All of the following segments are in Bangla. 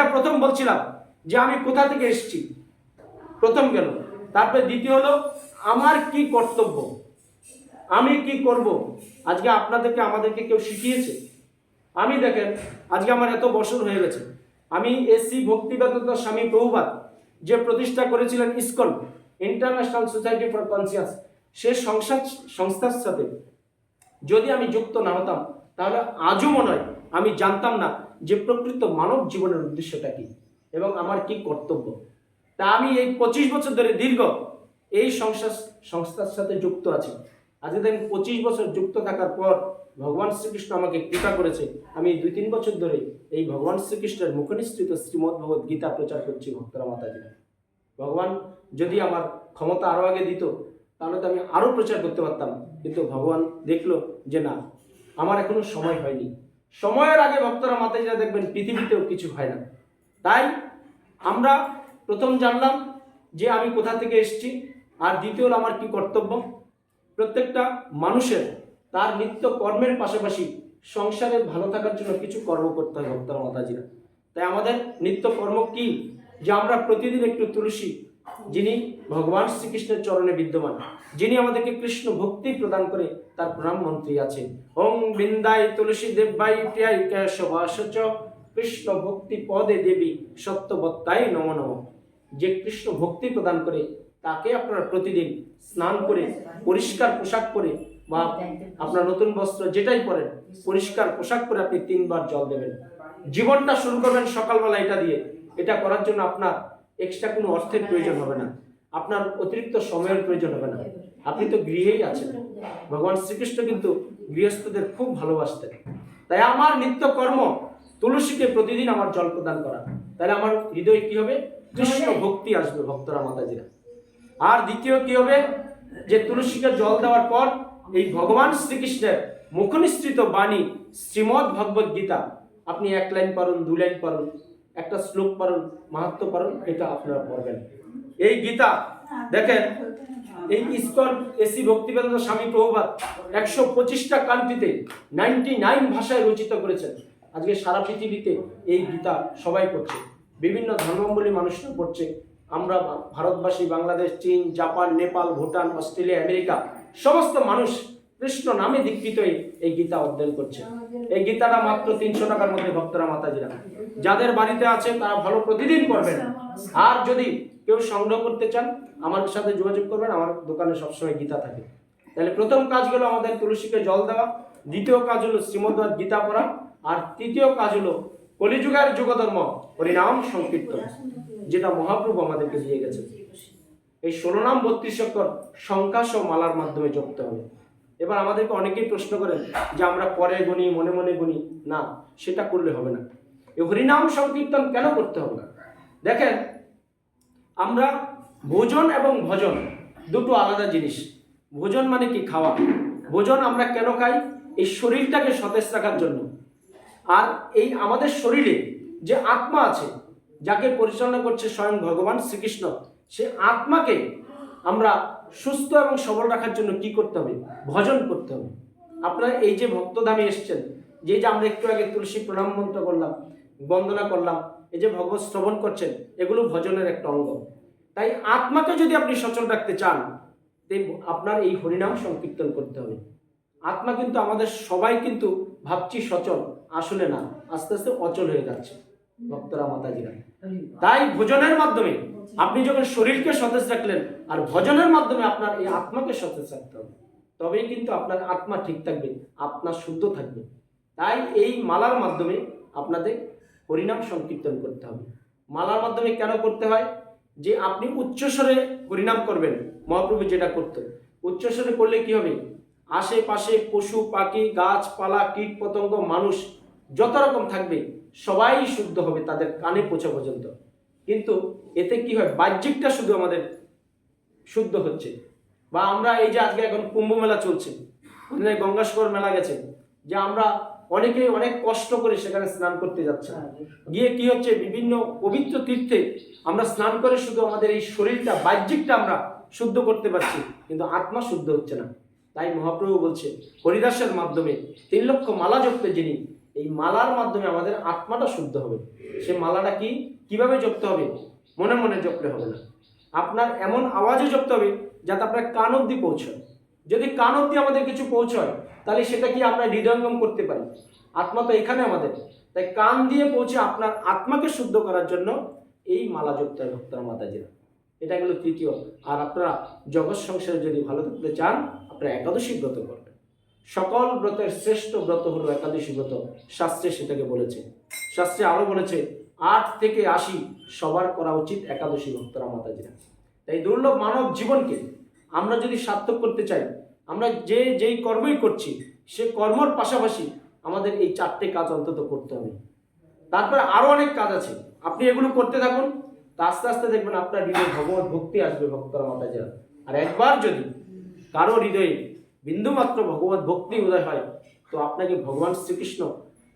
যেটা প্রথম বলছিলাম যে আমি কোথা থেকে এসেছি। প্রথম গেল। তারপরে দ্বিতীয় হলো, আমার কি কর্তব্য? আমি কি করব? আজকে আপনাদেরকে, আমাদেরকে কেউ শিখিয়েছে? আমি দেখেন, আজকে আমার এত বছর হয়ে গেছে। আমি এসসি ভক্তিবেদান্ত স্বামী প্রভুপাত যে প্রতিষ্ঠা করেছিলেন ISKCON international society for conscious সে সংস্থা সংস্থার সাথে। যদি আমি যুক্ত না হতাম, তাহলে আজও মনে হয় আমি জানতাম না যে প্রকৃত মানব জীবনের উদ্দেশ্যটা কি এবং আমার কি কর্তব্য? তা আমি এই পঁচিশ বছর ধরে দীর্ঘ এই সংস্থা সংস্থার সাথে যুক্ত আছি। আজকে দেখেন পঁচিশ বছর যুক্ত থাকার পর ভগবান শ্রীকৃষ্ণ আমাকে কৃপা করেছে, আমি দুই তিন বছর ধরে এই ভগবান শ্রীকৃষ্ণের মুখনিসৃত শ্রীমদ্ ভগবত গীতা প্রচার করছি ভক্তরা মাতাজিরা। ভগবান যদি আমার ক্ষমতা আরও আগে দিত, তাহলে তো আমি আরও প্রচার করতে পারতাম। কিন্তু ভগবান দেখল যে না, আমার এখনও সময় হয়নি। সময়ের আগে ভক্তরা মাতাজিরা দেখবেন পৃথিবীতেও কিছু হয় না। তাই আমরা প্রথম জানলাম যে আমি কোথা থেকে এসেছি আর দ্বিতীয় হলো আমার কি কর্তব্য। প্রত্যেকটা মানুষের তার নিত্য কর্মের পাশাপাশি সংসারে ভালো থাকার জন্য কিছু কর্ম করতে হয় ভক্তরা মাতাজিরা। তাই আমাদের নিত্য কর্ম কি? যে আমরা প্রতিদিন একটু তুলসী যিনি ভগবান শ্রীকৃষ্ণের চরণে বিদ্যমান, যিনি আমাদেরকে কৃষ্ণ ভক্তি প্রদান করে তার প্রণাম মন্ত্রী আছেন। ওং বৃন্দাই তুলসী দেব্যাই প্রিয়াই কেশবাসচ, কৃষ্ণ ভক্তি পদে দেবী সত্যবত্তাই নম নম। যে কৃষ্ণ ভক্তি প্রদান করে, তাকে আপনারা প্রতিদিন স্নান করে, পরিষ্কার পোশাক পরে বা আপনার নতুন বস্ত্র যেটাই পরেন, পরিষ্কার পোশাক পরে আপনি তিনবার জল দেবেন। জীবনটা শুরু করবেন সকালবেলা এটা দিয়ে। এটা করার জন্য আপনার এক্সট্রা কোনো অর্থের প্রয়োজন হবে না। আপনার অতিরিক্ত সময়ের প্রয়োজন হবে না। আপনি তো গৃহেই আছেন। ভগবান শ্রীকৃষ্ণ কিন্তু গৃহস্থদের খুব ভালোবাসতেন। তাই আমার নিত্য কর্ম তুলসীকে প্রতিদিন আমার জল প্রদান করা। তাহলে আমার হৃদয়ে কি হবে? কৃষ্ণ ভক্তি আসবে ভক্তরা মাতাজিরা। আর দ্বিতীয় কি হবে? যে তুলসীকে জল দেওয়ার পর এই ভগবান শ্রীকৃষ্ণের মুখনিসৃত বাণী শ্রীমদ ভগবত গীতা। আপনি এক লাইন পারুন দু লাইন পারুন একটা শ্লোক পারুন মাহাত্ম পারুন এটা আপনারা পড়বেন। এই গীতা দেখেন এই ইস্কন এসি ভক্তিবেন্দ্র স্বামী প্রভুপাত একশো পঁচিশটা কান্ট্রিতে নাইনটি নাইন ভাষায় রচিত করেছেন। আজকে সারা পৃথিবীতে এই গীতা সবাই পড়ছে। বিভিন্ন ধর্মাবলী মানুষরা পড়ছে। আমরা ভারতবাসী বাংলাদেশ চীন Japan Nepal Bhutan Australia America সমস্ত মানুষ কৃষ্ণ নামে দীক্ষিত হয়ে এই গীতা অধ্যয়ন করছে। এই গীতাটা মাত্র তিনশো টাকার মধ্যে ভক্তরা মাতাজিরা যাদের বাড়িতে আছে, তারা ভালো প্রতিদিন পড়বেন। আর যদি কেউ সংগ্রহ করতে চান, আমার সাথে যোগাযোগ করবেন, আমার দোকানে সবসময় গীতা থাকে। তাহলে প্রথম কাজ হলো আমাদের তুলসীকে জল দেওয়া, দ্বিতীয় কাজ হলো শ্রীমদ্ভাগ গীতা পড়া, আর তৃতীয় কাজ হলো কলিযুগের যুগধর্ম, হরিনাম সংকীর্তন, যেটা মহাপ্রভু আমাদেরকে দিয়ে গেছে এই ষোলো নাম বত্রিশ সংখ্যা সহ মালার মাধ্যমে জপতে হবে। এবার আমাদেরকে অনেকেই প্রশ্ন করেন যে আমরা পরে গুনি, মনে মনে গুনি, না, সেটা করলে হবে না। এই হরিনাম সংকীর্তন কেন করতে হবে না? দেখেন, আমরা ভোজন এবং ভজন দুটো আলাদা জিনিস। ভোজন মানে কি খাওয়া? ভোজন আমরা কেন খাই? এই শরীরটাকে সতেজ রাখার জন্য। আর এই আমাদের শরীরে যে আত্মা আছে, যাকে পরিচালনা করছে স্বয়ং ভগবান শ্রীকৃষ্ণ, সে আত্মাকে আমরা সুস্থ এবং সবল রাখার জন্য কি করতে হবে? ভজন করতে হবে। আপনারা এই যে ভক্তধামে এসছেন, যে যে আমরা একটু আগে তুলসী প্রণাম মন্ত্র করলাম, বন্দনা করলাম, এই যে ভগবত শ্রবণ করছেন, এগুলো ভজনের একটা অঙ্গ। তাই আত্মাকে যদি আপনি সচল রাখতে চান আপনার এই হরিনাম সংকীর্তন করতে হবে। আত্মা কিন্তু আমাদের সবাই কিন্তু ভাবছি সচল, আসলে না, আস্তে আস্তে অচল হয়ে যাচ্ছে। ভক্তরা মাতাজিরা। তাই ভোজনের মাধ্যমে আপনি যখন শরীরকে সতেজ রাখলেন আর ভজনের মাধ্যমে আপনার এই আত্মাকে সতেজ রাখতে হবে তবেই কিন্তু আপনার আত্মা ঠিক থাকবে আপনার শুদ্ধ থাকবে। তাই এই মালার মাধ্যমে আপনাদের হরিনাম সংকীর্তন করতে হবে। মালার মাধ্যমে কেন করতে হয়? যে আপনি উচ্চস্বরে হরিনাম করবেন মহাপ্রভু যেটা করতো উচ্চস্বরে করলে কি হবে? আশেপাশে পশু পাখি গাছপালা কীট পতঙ্গ মানুষ যত রকম থাকবে সবাই শুদ্ধ হবে তাদের কানে পৌঁছা পর্যন্ত। কিন্তু এতে কি হয়? বাহ্যিকটা শুধু আমাদের শুদ্ধ হচ্ছে। বা আমরা এই যে আজকে এখন কুম্ভ মেলা চলছে ওখানে গঙ্গাসাগর মেলা গেছে যে আমরা অনেকেই অনেক কষ্ট করে সেখানে স্নান করতে যাচ্ছে। গিয়ে কি হচ্ছে? বিভিন্ন পবিত্র তীর্থে আমরা স্নান করে শুধু আমাদের এই শরীরটা বাহ্যিকটা আমরা শুদ্ধ করতে পারছি কিন্তু আত্মা শুদ্ধ হচ্ছে না। তাই মহাপ্রভু বলছে হরিদাসের মাধ্যমে তিন লক্ষ মালা জপতে যিনি এই মালার মাধ্যমে আমাদের আত্মাটা শুদ্ধ হবে। সে মালাটা কি? কীভাবে জপতে হবে? মনে মনে জপলে হবে না। আপনার এমন আওয়াজে জপতে হবে যাতে আপনার কান অব্দি পৌঁছয়। যদি কান অব্দি আমাদের কিছু পৌঁছয়, তাহলে সেটা কি আমরা হৃদয়ঙ্গম করতে পারি? আত্মা তো এখানে আমাদের। তাই কান দিয়ে পৌঁছে আপনার আত্মাকে শুদ্ধ করার জন্য এই মালা জপতে হয় ভক্তরা মাতাজিরা। এটা গেল তৃতীয়। আর আপনারা জগৎ সংসারে যদি ভালো থাকতে চান, আপনারা একাদশী ব্রত করবেন সকল ব্রতের শ্রেষ্ঠ ব্রত হলো একাদশী ব্রত। শাস্ত্রে সেটাকে বলেছে। শাস্ত্রে আরও বলেছে, আট থেকে আশি সবার করা উচিত একাদশী ভক্তরা মাতাজিরা। তাই দুর্লভ মানব জীবনকে আমরা যদি সার্থক করতে চাই, আমরা যে যেই কর্মই করছি, সে কর্মর পাশাপাশি আমাদের এই চারটে কাজ অন্তত করতে হবে। তারপরে আরও অনেক কাজ আছে। আপনি এগুলো করতে থাকুন। তা আস্তে আস্তে দেখবেন আপনার হৃদয়ে ভগবত ভক্তি আসবে ভক্তরা মাতাজিরা। আর একবার যদি কারও হৃদয়ে বিন্দুমাত্র ভগবত ভক্তি উদয় হয়, তো আপনাকে ভগবান শ্রীকৃষ্ণ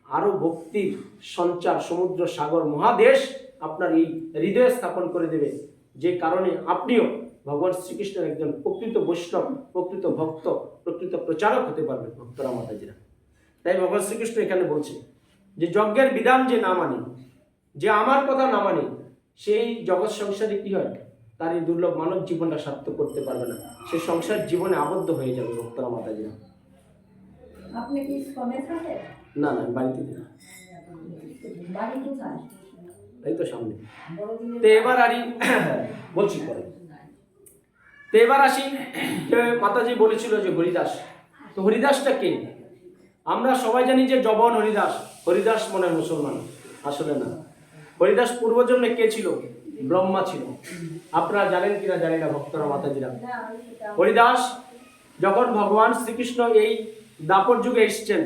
আরও ভক্তির সঞ্চার, সমুদ্র, সাগর, মহাদেশ আপনার এই হৃদয়ে স্থাপন করে দেবে। যে কারণে আপনিও ভগবান শ্রীকৃষ্ণের একজন প্রকৃত বৈষ্ণব, প্রকৃত ভক্ত, প্রকৃত প্রচারক হতে পারবেন ভক্তরা মাতাজিরা। তাই ভগবান শ্রীকৃষ্ণ এখানে বলছে যে যজ্ঞের বিধান যে না মানে যে আমার কথা না মানে সেই জগৎ সংসারে কি হয়? তার এই দুর্লভ মানব জীবনটা সার্থক করতে পারবে না। সে সংসার জীবনে আবদ্ধ হয়ে যাবে ভক্তরা মাতাজিরা। আপনি কি না না বাড়িতে না এই তো সামনে। তো এবার আরি বলছি পরে। তো এবার আসি যে মাতাজি বলেছিল যে হরিদাস। তো হরিদাসটা কে? আমরা সবাই জানি যে জবন হরিদাস। হরিদাস মনে হয় মুসলমান আসলে না। হরিদাস পূর্বজন্মে কে ছিল? ব্রহ্মা ছিল। আপনারা জানেন কিনা জানি না ভক্তরা মাতাজিরা। হরিদাস যখন ভগবান শ্রীকৃষ্ণ এই দাপর যুগে এসছেন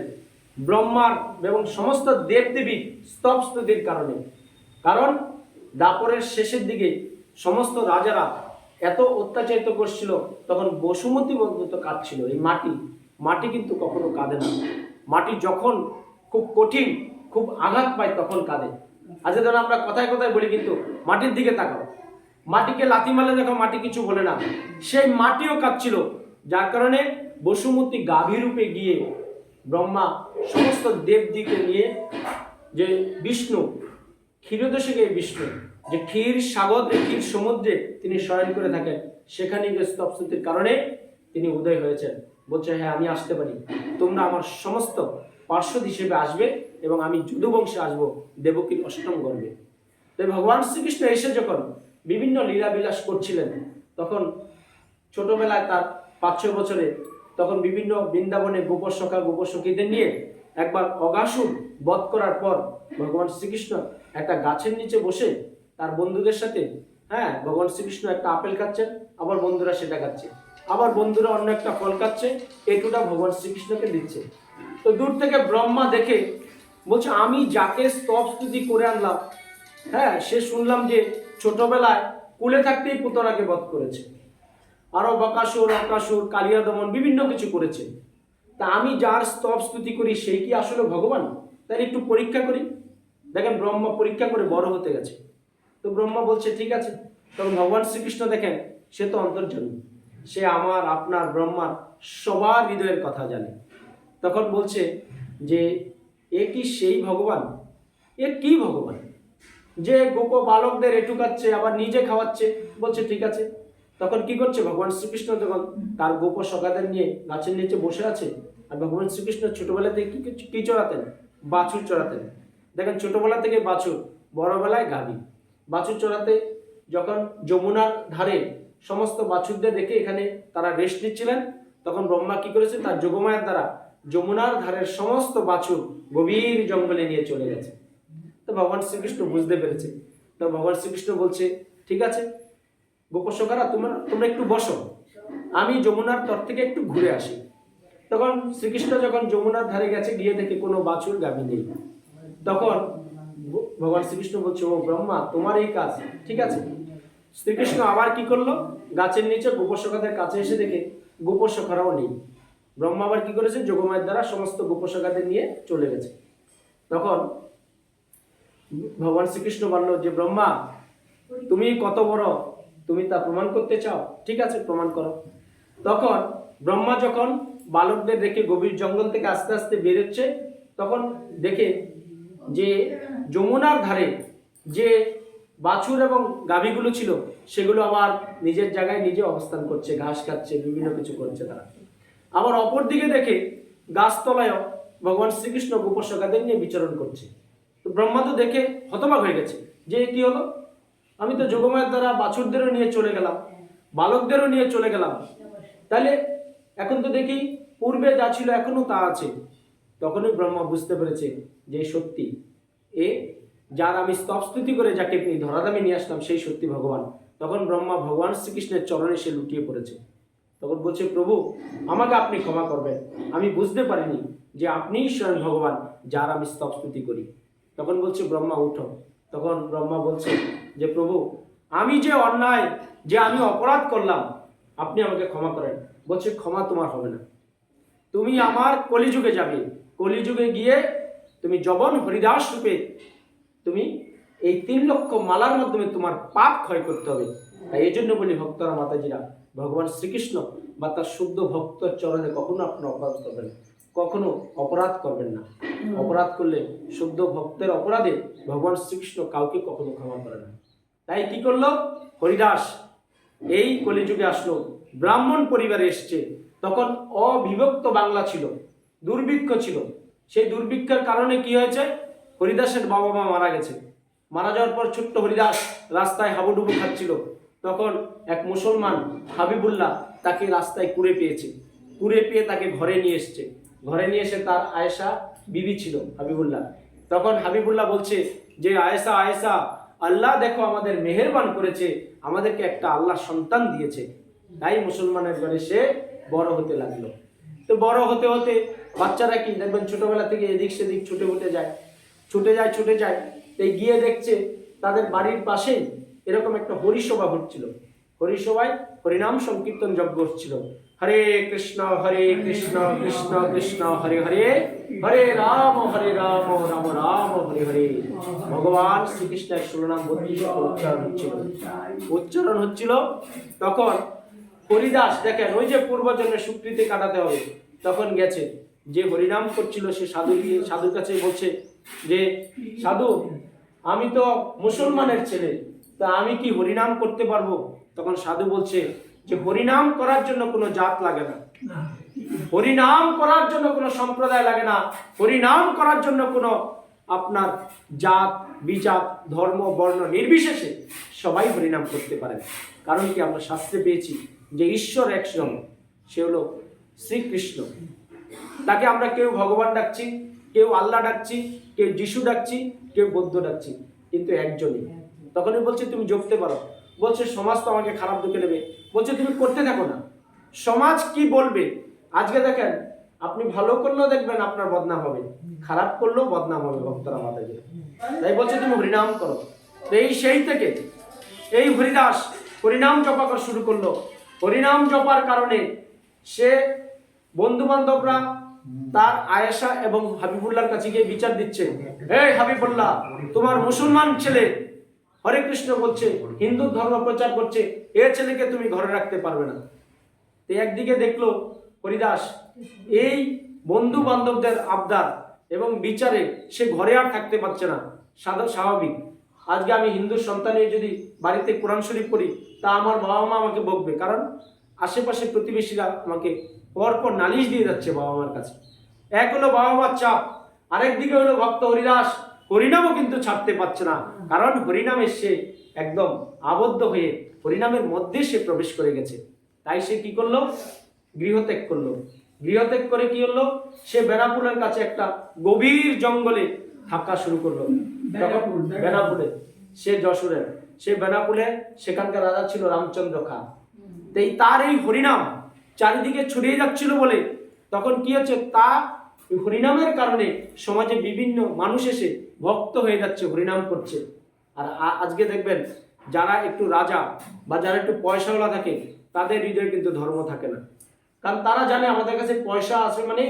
ব্রহ্মার এবং সমস্ত দেবদেবী স্তব স্তুতির কারণে কারণ দাপরের শেষের দিকে সমস্ত রাজারা এত অত্যাচারিত করছিল তখন বসুমতী পর্যন্ত কাঁদছিল। এই মাটি মাটি কিন্তু কখনো কাঁদে না। মাটি যখন খুব কঠিন খুব আঘাত পায় তখন কাঁদে। আজকে ধরো আমরা কথায় কথায় বলি কিন্তু মাটির দিকে তাকাও। মাটিকে লাথি মারলে দেখো মাটি কিছু বলে না। সেই মাটিও কাঁদছিল যার কারণে বসুমতী গাভী রূপে গিয়ে ব্রহ্মা সমস্ত দেবদিকে নিয়ে যে বিষ্ণু ক্ষীরদশকে বিষ্ণু, যে ক্ষীর সাগর, ক্ষীর সমুদ্রে তিনি শয়ন করে থাকেন, সেখানে গিয়ে স্তবস্তুতির কারণে তিনি উদয় হয়েছেন। বলছে হ্যাঁ আমি আসতে পারি। তোমরা আমার সমস্ত পার্শ্বদ হিসেবে আসবে এবং আমি যদুবংশে আসব দেবকীর অষ্টম গর্বে তাই ভগবান শ্রীকৃষ্ণ এসে যখন বিভিন্ন লীলা বিলাস করছিলেন, তখন ছোটবেলায় তার পাঁচ ছয় বছরে তখন বিভিন্ন বৃন্দাবনে গোপসখা, গোপসখীদের নিয়ে একবার অগাসুর বধ করার পর ভগবান শ্রীকৃষ্ণ একটা গাছের নিচে বসে তার বন্ধুদের সাথে হ্যাঁ ভগবান শ্রীকৃষ্ণ একটা আপেল খাচ্ছেন, আবার বন্ধুরা সেটা খাচ্ছে। আবার বন্ধুরা অন্য একটা ফল খাচ্ছে, এটুটা ভগবান শ্রীকৃষ্ণকে দিচ্ছে। তো দূর থেকে ব্রহ্মা দেখে বলছে, আমি যাকে স্তব স্তুতি করে আনলাম হ্যাঁ সে শুনলাম যে ছোটবেলায় কুলে থাকতেই পুতনাকে বধ করেছে। আরও বকাসুর অকাসুর কালিয়া দমন, বিভিন্ন কিছু করেছে। তা আমি যার স্তব স্তুতি করি সেই কি আসলে ভগবান? তাই একটু পরীক্ষা করি। দেখেন, ব্রহ্মা পরীক্ষা করে বড় হতে গেছে। তো ব্রহ্মা বলছে, ঠিক আছে তখন ভগবান শ্রীকৃষ্ণ দেখেন, সে তো অন্তর্জন্মী। সে আমার, আপনার, ব্রহ্মার সবার হৃদয়ের কথা জানে। তখন বলছে যে, এ কি সেই ভগবান? এ কি ভগবান? যে গোপ বালকদের এটুকাচ্ছে আবার নিজে খাওয়াচ্ছে। বলছে, ঠিক আছে। তখন কি করছে ভগবান শ্রীকৃষ্ণ? যখন তার গোপ সখাদের নিয়ে গাছের নিচে বসে আছে আর ভগবান শ্রীকৃষ্ণ ছোটবেলা থেকে কি কি চড়াতেন? বাছুর চড়াতেন। দেখেন ছোটবেলা থেকে বাছুর, বড়বেলায় গাভী। বাছুর চড়াতে যখন যমুনার ধারে সমস্ত বাছুরদের রেখে এখানে তারা রেস্ট নিচ্ছিলেন, তখন ব্রহ্মা কি করেছে? তার যোগমায়ের দ্বারা যমুনার ধারের সমস্ত বাছুর গভীর জঙ্গলে নিয়ে চলে গেছে। তো ভগবান শ্রীকৃষ্ণ বুঝতে পেরেছে। তো ভগবান শ্রীকৃষ্ণ বলছে, ঠিক আছে, গোপসকারা, তোমরা তোমরা একটু বসো। আমি যমুনার তর থেকে একটু ঘুরে আসি। তখন শ্রীকৃষ্ণ যখন যমুনার ধারে গেছে, গিয়ে দেখে কোনো বাছুর গাভী নেই। তখন ভগবান শ্রীকৃষ্ণ বলছে, ও ব্রহ্মা, তোমার এই কাজ, ঠিক আছে? শ্রীকৃষ্ণ আবার কি করল? গাছের নিচে গোপসখাদের কাছে এসে দেখে গোপসখারাও নেই। ব্রহ্মা আবার কি করেছে? যোগমায়ের দ্বারা সমস্ত গোপসখাদের নিয়ে চলে গেছে। তখন ভগবান শ্রীকৃষ্ণ বলল, যে ব্রহ্মা, তুমি কত বড়? তুমি তা প্রমাণ করতে চাও? ঠিক আছে, প্রমাণ করো। তখন ব্রহ্মা যখন বালকদের রেখে গভীর জঙ্গল থেকে আস্তে আস্তে বেরোচ্ছে তখন দেখে যে যমুনার ধারে যে বাছুর এবং গাভীগুলো ছিল, সেগুলো আবার নিজের জায়গায় নিজে অবস্থান করছে, ঘাস খাচ্ছে, বিভিন্ন কিছু করছে তারা। আবার অপর দিকে দেখে গাছতলায়ও ভগবান শ্রীকৃষ্ণ গোপসকাদের নিয়ে বিচরণ করছে। তো ব্রহ্মা তো দেখে হতবাক হয়ে গেছে যে কি হলো? আমি তো যোগমায়ের দ্বারা বাছুরদেরও নিয়ে চলে গেলাম, বালকদেরও নিয়ে চলে গেলাম। তাহলে এখন তো দেখি পূর্বে যা ছিল এখনও তা আছে। তখনই ব্রহ্মা বুঝতে পেরেছে যে সত্যি, এ যার আমি স্তবস্তুতি করে যাকে ধরাধামে নিয়ে আসলাম, সেই সত্যি ভগবান। তখন ব্রহ্মা ভগবান শ্রীকৃষ্ণের চরণে সে লুটিয়ে পড়েছে। তখন বলছে, প্রভু, আমাকে আপনি ক্ষমা করবেন। আমি বুঝতে পারিনি যে আপনিই স্বয়ং ভগবান, যার আমি স্তবস্তুতি করি। তখন বলছে, ব্রহ্মা, উঠো। তখন ব্রহ্মা বলছে যে, প্রভু, আমি যে অন্যায়, যে আমি অপরাধ করলাম, আপনি আমাকে ক্ষমা করেন। বলছে, ক্ষমা তোমার হবে না। তুমি আমার কলিযুগে যাবে। কলিযুগে গিয়ে তুমি জবন হরিদাস রূপে তুমি এই তিন লক্ষ মালার মাধ্যমে তোমার পাপ ক্ষয় করতে হবে। তাই এই জন্য বলি, ভক্তরা, মাতাজিরা ভগবান শ্রীকৃষ্ণ বা তার শুদ্ধ ভক্তর চরণে কখনো আপনি অপরাধ করবেন না। কখনো অপরাধ করবেন না। অপরাধ করলে শুদ্ধ ভক্তের অপরাধে ভগবান শ্রীকৃষ্ণ কাউকে কখনো ক্ষমা করে না। তাই কি করল? হরিদাস এই কলিযুগে আসলো। ব্রাহ্মণ পরিবারে এসছে। তখন অবিভক্ত বাংলা ছিল দুর্ভিক্ষ ছিল। সেই দুর্ভিক্ষের কারণে কি হয়েছে? হরিদাসের বাবা মা মারা গেছে। মারা যাওয়ার পর ছোট্ট হরিদাস রাস্তায় হাবুডুবু খাচ্ছিল। তখন এক মুসলমান হাবিবুল্লাহ তাকে রাস্তায় কুড়ে পেয়েছে। কুড়ে পেয়ে তাকে ঘরে নিয়ে এসছে। ঘরে নিয়ে এসে তার আয়েশা বিবি ছিল হাবিবুল্লাহ। তখন হাবিবুল্লাহ বলছে যে, আয়েশা আয়েশা, আল্লাহ দেখো আমাদের মেহেরবান করেছে, আমাদেরকে একটা আল্লাহ সন্তান দিয়েছে। তাই মুসলমানের ঘরে সে বড় হতে লাগল। তো বড় হতে হতে বাচ্চারা কি, দেখবেন ছোটবেলা থেকে এদিক সেদিক ছুটে উঠে যায়। ছুটে যায় ছুটে যায়। তাই গিয়ে দেখছে তাদের বাড়ির পাশেই এরকম একটা হরিসভা হচ্ছিল হরিসভায় হরিনাম সংকীর্তন যজ্ঞ হচ্ছিল। হরে কৃষ্ণ হরে কৃষ্ণ কৃষ্ণ কৃষ্ণ, হরে হরে হরে রাম হরে রাম রাম রাম, হরে হরে। ভগবান শ্রীকৃষ্ণের সুরনাম উচ্চারণ হচ্ছিল। উচ্চারণ হচ্ছিল তখন হরিদাস, দেখেন, ওই যে পূর্বজন্মে সুকৃতি কাটাতে হবে। তখন গেছে, যে হরিনাম করছিল সে সাধু সাধুর কাছে বলছে যে, সাধু, আমি তো মুসলমানের ছেলে। তা আমি কি হরিনাম করতে পারব? তখন সাধু বলছে যে হরিনাম করার জন্য কোনো জাত লাগে না। হরিনাম করার জন্য কোনো সম্প্রদায় লাগে না। হরিনাম করার জন্য কোনো আপনার জাত বিজাত ধর্ম বর্ণ নির্বিশেষে সবাই হরিনাম করতে পারেন কারণ কি আমরা শাস্ত্রে পেয়েছি যে ঈশ্বর একজন সে হলো শ্রীকৃষ্ণ। তাকে আমরা কেউ ভগবান ডাকছি কেউ আল্লাহ ডাকছি কেউ যিশু ডাকছি কেউ বৌদ্ধ ডাকছি কিন্তু একজনই। তখনই বলছে, তুমি জপতে পারো। বলছে, সমাজ তো আমাকে খারাপ দেখে নেবে। বলছে, তুমি করতে থাকো না। সমাজ কি বলবে? আজকে দেখেন, আপনি ভালো করলেও দেখবেন আপনার বদনাম হবে। খারাপ করলেও বদনাম হবে ভক্তরা মাতাজি তাই বলছে, তুমি হরিনাম করো। এই সেই থেকে, এই হরিদাস হরিনাম জপা করা শুরু করল। হরিনাম জপার কারণে সে বন্ধু বান্ধবরা তার আয়েশা এবং হাবিবুল্লাহর কাছে গিয়ে বিচার দিচ্ছে। এই হাবিবুল্লাহ, তোমার মুসলমান ছেলে হরে কৃষ্ণ বলছে হিন্দু ধর্ম প্রচার করছে, এ ছেলেকে তুমি ঘরে রাখতে পারবে না। তো একদিকে দেখল হরিদাস, এই বন্ধু বান্ধবদের আবদার এবং বিচারে সে ঘরে আর থাকতে পারছে না সাদা স্বাভাবিক। আজকে আমি হিন্দু সন্তানে যদি বাড়িতে কোরআন শরীফ করি তা আমার বাবা মা আমাকে বকবে, কারণ আশেপাশে প্রতিবেশীরা আমাকে পরপর নালিশ দিয়ে যাচ্ছে বাবা মার কাছে। এক হলো বাবা মার চাপ আরেকদিকে হলো ভক্ত হরিদাস। হরিনামও কিন্তু ছাড়তে পারছে না। কারণ হরিনামে সে একদম আবদ্ধ হয়ে হরিনামের মধ্যে সে প্রবেশ করে গেছে। তাই সে কি করল? গৃহত্যাগ করল। গৃহত্যাগ করে কি হলো? সে বেনাপুলের কাছে একটা গভীর জঙ্গলে থাকা শুরু করল। বেনাপুলে সে যশোরের। সে বেনাপুলে সেখানকার রাজা ছিল রামচন্দ্র খা। তাই তার এই হরিনাম চারিদিকে ছড়িয়ে যাচ্ছিল বলে তখন কি হচ্ছে? তা হরিনামের কারণে সমাজে বিভিন্ন মানুষ এসে ভক্ত হয়ে যাচ্ছে, হরিনাম করছে। আর আজকে দেখবেন যারা একটু রাজা বা যারা একটু পয়সাওয়ালা থাকে, তাদের হৃদয়ে কিন্তু ধর্ম থাকে না। কারণ তারা জানে আমাদের কাছে পয়সা আছে মানে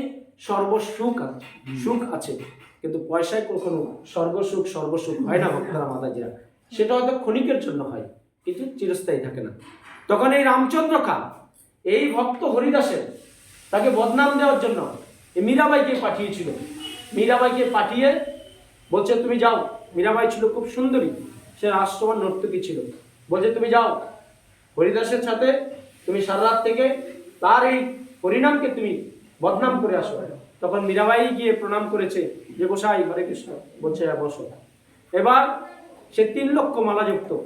সর্বসুখ আছে, সুখ আছে। কিন্তু পয়সায় কখনো সর্বসুখ সর্বসুখ হয় না ভক্তরা মাতাজিরা। সেটা হয়তো ক্ষণিকের জন্য হয়, কিন্তু চিরস্থায়ী থাকে না। তখন এই রামচন্দ্র খান এই ভক্ত হরিদাসের, তাকে বদনাম দেওয়ার জন্য মীরাবাইকে পাঠিয়েছিল। মীরাবাইকে পাঠিয়ে বলছে, তুমি যাও। মীরাবাই ছিল খুব সুন্দরী। সে রাষ্ট্রবান নর্তকী ছিল। বলছে, তুমি যাও। হরিদাসের সাথে তুমি সারা রাত থেকে তার এই হরিনামকে তুমি বদনাম করে আসো। তখন মীরাবাই গিয়ে প্রণাম করেছে, যে গোসাই, হরে কৃষ্ণ। বলছে হ্যাঁ বসো। এবার সে তিন লক্ষ মালা যুক্ত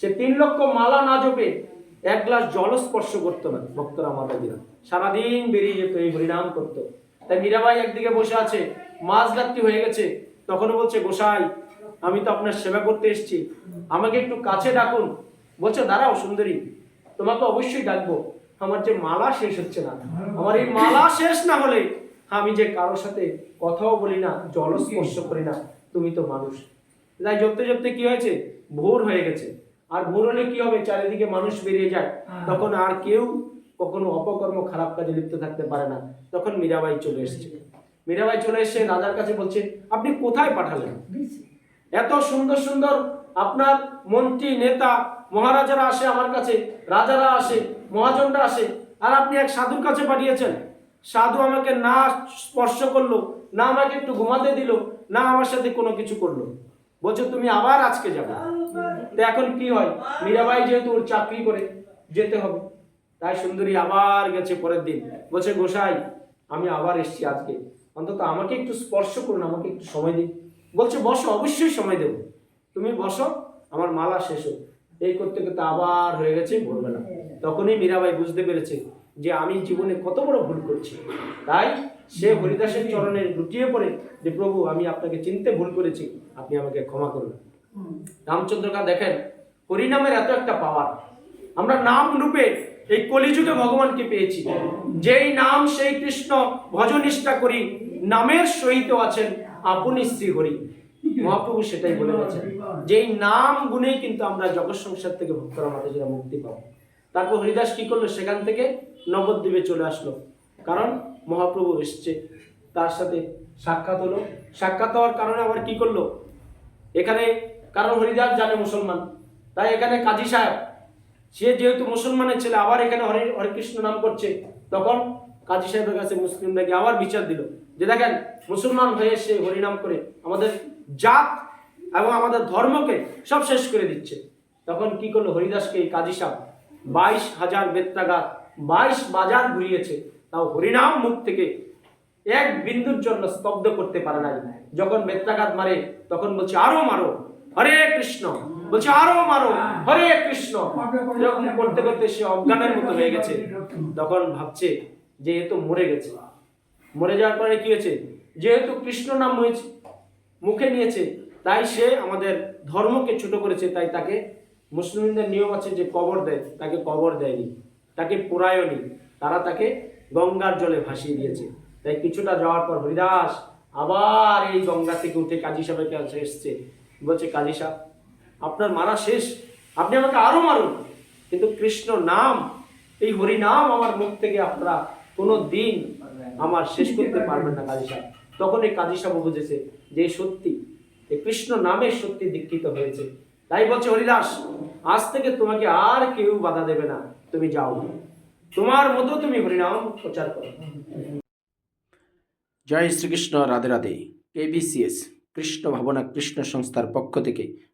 সে তিন লক্ষ মালা না জপে এক গ্লাস জল স্পর্শ করতো না ভক্তরা মাতা মাতাজিরা। সারাদিন বেরিয়ে যেত, এই হরিনাম করতো। তাই মীরাবাই একদিকে বসে আছে মাঝ রাত্রি হয়ে গেছে। তখনও বলছে গোসাই আমি তো আপনার সেবা করতে এসেছি। আমাকে একটু কাছে ডাকুন। বলছে দাঁড়াও সুন্দরী তোমাকে অবশ্যই ডাকবো। আমার যে মালা শেষ হচ্ছে না। আমার এই মালা শেষ না হলে আমি যে কারোর সাথে কথাও বলি না জল স্পর্শ করি না তুমি তো মানুষ। তাই জপতে জপতে কি হয়েছে? ভোর হয়ে গেছে। আর ভোর হলে কি হবে? চারিদিকে মানুষ বেরিয়ে যায়। তখন আর কেউ কখনো অপকর্ম, খারাপ কাজে লিপ্ত থাকতে পারে না। তখন মীরাবাই চলে এসেছে। মীরাবাই চলে এসে রাজার কাছে বলছে, আপনি কোথায় পাঠালেন? এত সুন্দর সুন্দর আপনার মন্ত্রী, নেতা, মহারাজারা আসে আমার কাছে, রাজারা আসে, মহাজনরা আসে, আর আপনি এক সাধুর কাছে পাঠিয়েছেন। সাধু আমাকে না স্পর্শ করল, না আমাকে একটু ঘুমাতে দিল, না আমার সাথে কোনো কিছু করল। বলছে, তুমি আবার আজকে যাবে। তো এখন কি হয়? মীরাবাই যেহেতু ওর চাকরি করে, যেতে হবে। তাই সুন্দরী আবার গেছে পরের দিন। বলছে গোসাই আমি আবার এসেছি আজকে। অন্তত আমাকে একটু স্পর্শ করুন আমাকে একটু সময় দিন। বলছে বসো অবশ্যই সময় দেবো। তুমি বসো আমার মালা শেষ হোক। এই করতে করতে আবার হয়ে গেছে ভোরবেলা। তখনই মীরাবাই বুঝতে পেরেছে যে আমি জীবনে কত বড় ভুল করছি। তাই সে হরিদাসের চরণে লুটিয়ে পড়ে যে প্রভু আমি আপনাকে চিনতে ভুল করেছি। আপনি আমাকে ক্ষমা করুন। রামচন্দ্রকা দেখেন হরিনামের এত একটা পাওয়ার আমরা নাম রূপে এই কলিযুগে ভগবানকে পেয়েছি। যেই নাম সেই কৃষ্ণ ভজনিষ্ঠা করি, নামের সহিত আছেন আপনি শ্রী হরি মহাপ্রভু সেটাই বলে গেছেন। যেই নাম গুণেই কিন্তু আমরা জগৎ সংসার থেকে ভক্তরা মাতাজিরা মুক্তি পাবো। তারপর হরিদাস কি করল? সেখান থেকে নবদ্বীপে চলে আসলো। কারণ মহাপ্রভু এসছে, তার সাথে সাক্ষাৎ হলো। সাক্ষাৎ হওয়ার কারণে আবার কি করল? এখানে কারণ হরিদাস জানে মুসলমান। তাই এখানে কাজী সাহেব সে যেহেতু মুসলমানের ছেলে, আবার এখানে হরে হরে কৃষ্ণ নাম করছে, তখন কাজী সাহেবের কাছে মুসলিমরা গিয়ে আবার বিচার দিল। যে দেখেন, মুসলমান হয়ে সে হরিনাম করে আমাদের জাত এবং আমাদের ধর্মকে সব শেষ করে দিচ্ছে। তখন কি করল হরিদাসকে এই কাজী সাহেব? বাইশ হাজার বেত্রাঘাত, বাইশ বাজার ঘুরিয়েছে। তাও হরিনাম মুখ থেকে এক বিন্দুর জন্য স্তব্ধ করতে পারে নাই। যখন বেত্রাঘাত মারে, তখন বলছে, আরও মারো, হরে কৃষ্ণ। বলছে, আরও মারো, হরে কৃষ্ণ। এরকম করতে করতে সে অজ্ঞানের মতো হয়ে গেছে। তখন ভাবছে যে এ তো মরে গেছে। মরে যাওয়ার পরে কি হয়েছে? যেহেতু কৃষ্ণ নাম হয়েছে, মুখে নিয়েছে, তাই সে আমাদের ধর্মকে ছোট করেছে, তাই তাকে মুসলিমদের নিয়ম আছে যে কবর দেয়, তাকে কবর দেয়নি, তাকে পোড়ায়নি, তারা তাকে গঙ্গার জলে ভাসিয়ে দিয়েছে। তাই কিছুটা যাওয়ার পর হরিদাস আবার এই গঙ্গা থেকে উঠে কাজী সাহেবের কাছে এসছে। বলছে, কাজী সাহেব আপনার মারা শেষ। আপনি আমাকে আরও মারুন। কিন্তু কৃষ্ণ নাম, এই হরি নাম আমার মুখ থেকে আপনারা কোনো দিন আমার শেষ করতে পারবেন না, কাজী সাহেব। তখন এই কাজী সাহেব বুঝেছে যে সত্যি, এই কৃষ্ণ নামে সত্যি দীক্ষিত হয়েছে। তাই বলছে, হরিদাস, আজ থেকে তোমাকে আর কেউ বাধা দেবে না। তুমি যাও। তোমার মতো তুমি হরিনাম প্রচার করো। জয় শ্রীকৃষ্ণ, রাধে রাধে। কেবিসিএস কৃষ্ণ ভাবনা কৃষ্ণ সংস্থার পক্ষ থেকে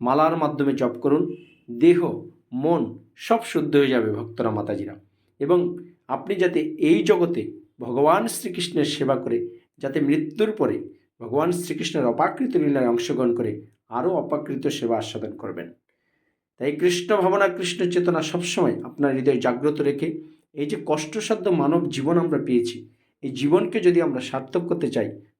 মালার মাধ্যমে জপ করুন। দেহ, মন সব শুদ্ধ হয়ে যাবে ভক্তরা, মাতাজিরা। এবং আপনি যাতে এই জগতে ভগবান শ্রীকৃষ্ণের সেবা করে, যাতে মৃত্যুর পরে ভগবান শ্রীকৃষ্ণের অপাকৃত লীলায় অংশগ্রহণ করে আরও অপাকৃত সেবা আস্বাদন করবেন। তাই কৃষ্ণ ভাবনা, কৃষ্ণ চেতনা সবসময় আপনার হৃদয় জাগ্রত রেখে, এই যে কষ্টসাধ্য মানব জীবন আমরা পেয়েছি, এই জীবনকে যদি আমরা সার্থক করতে চাই